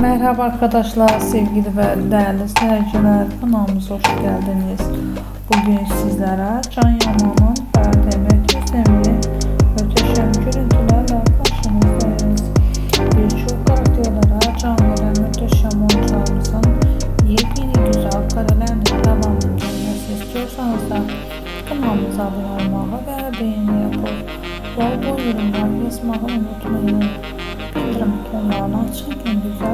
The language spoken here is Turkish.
Merhaba arkadaşlar, sevgili ve değerli seyirciler. Kanalımıza hoş geldiniz. Bugün sizlere Can Yaman'ın Berdemet Özdemir öteşen görüntülerle karşınızdayız. Birçok karakterlere can veren muhteşem oyuncularımızın yepyeni güzel karelerini devamlı gelmesi istiyorsanız da kanalımıza abone olmayı ve beğeni yapıp bol bol yorumlar yazmayı unutmayın. Bildirim tonlarını açın ki güzel.